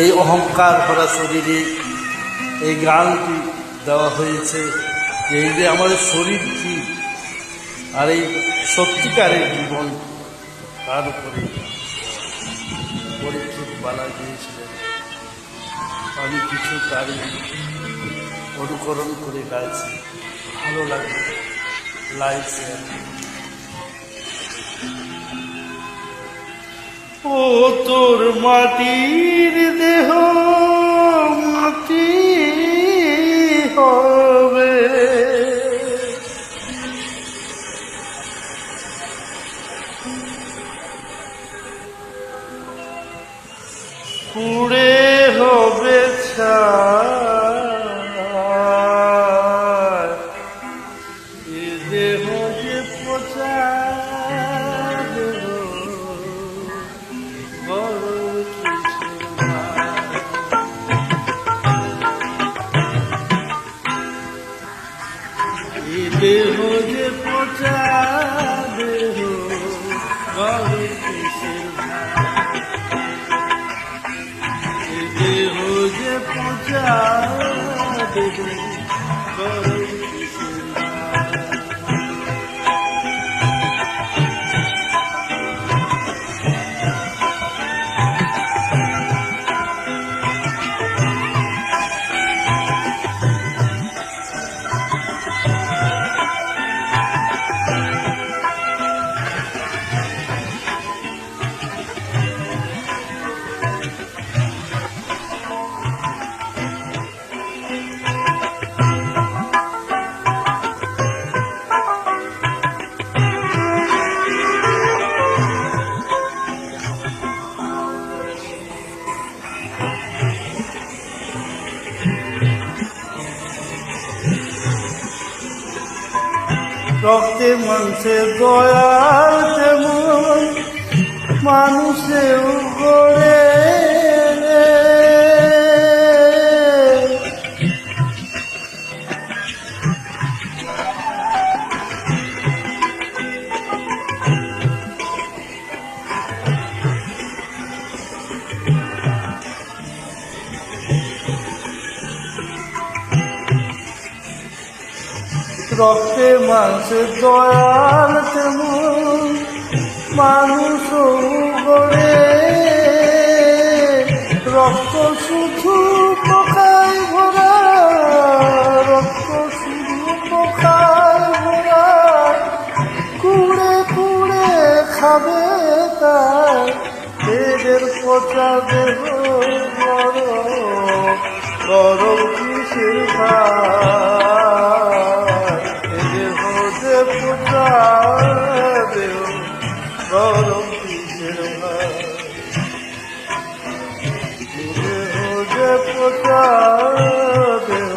এই অহংকার করা শরীরে এই গ্রান্তি দেওয়া হয়েছে এই যে আমাদের শরীর কি আর এই সত্যিকারের জীবন তার উপরে পরীক্ষিত বালা দিয়েছিলেন। আমি কিছু তারই অনুকরণ করে গাইছি। ভালো লাগে লাইক ও তোর মাটির দেহ মাটি হবে পচা রক্তে মাংসে দয়াল তেমন মানুষেও গড়ে রক্তে মাংসে দয়াল তেমন মানুষ গড়ে। রক্ত শুধু পোকায় ভরা, রক্ত শুধু পোকায় ভরা। কুড়ে কুড়ে খাবে তাই এদের পচা দেহ, বড় গরম কিসের পচা দেহ গরম কিসের ভাই এদের হতে পচা দেহ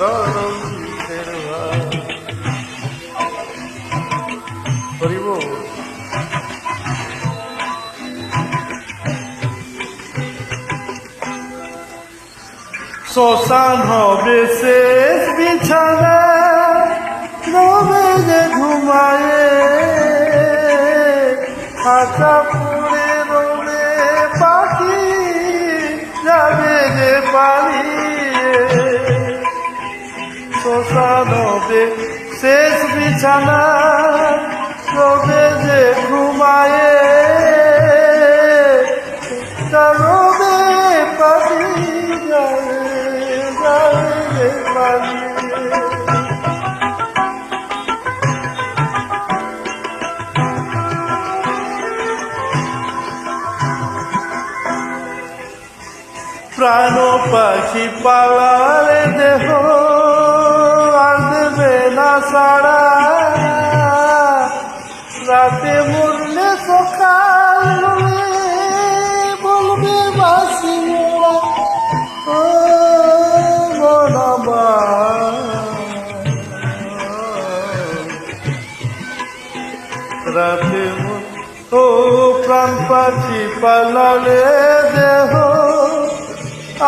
গরম কিসের ভাই করিব শ্মশান হবে শেষ বিছানা রবে যে ঘুমায়ে, আশা পুরে রবে পাখি যাবে যে পালিয়ে। শোষা নবে শেষ বিছানা রবে যে ঘুমায়ে প্রাণ পাখি পালালে দেহ আর দেবে না সারা রাতে মরলে সকাল বলবে বাসি রাতে ও প্রাণ পাখি পালালে দেহ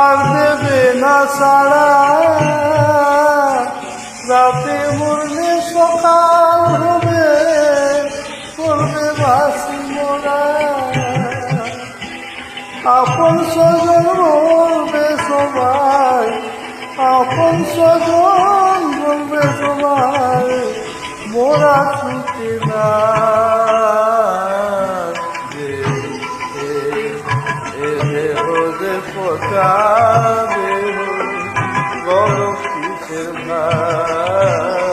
আর দেবে না সারা রাতে মরলে সকাল হবে, করবে বাসি মোরা। আপন স্বজন বলবে সবাই, আপন স্বজন বলবে সবাই, মোরা কিসের ভাই।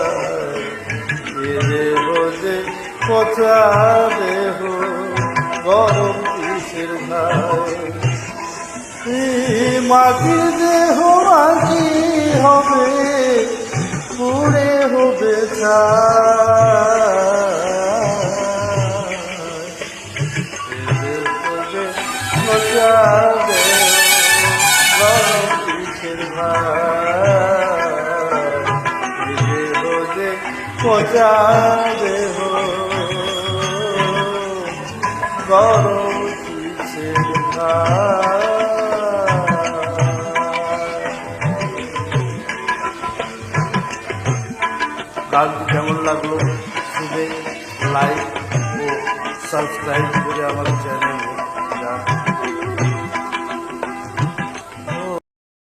এ দেহ যে দেহ, গরম কিসের ভাই? এই মাটি দেহ মাটি হবে, পুড়ে হবে পচা দেহ গরম কিসের ভাই কেমন লাগল? শুনে লাইক ও সাবস্ক্রাইব করে আমার চ্যানেল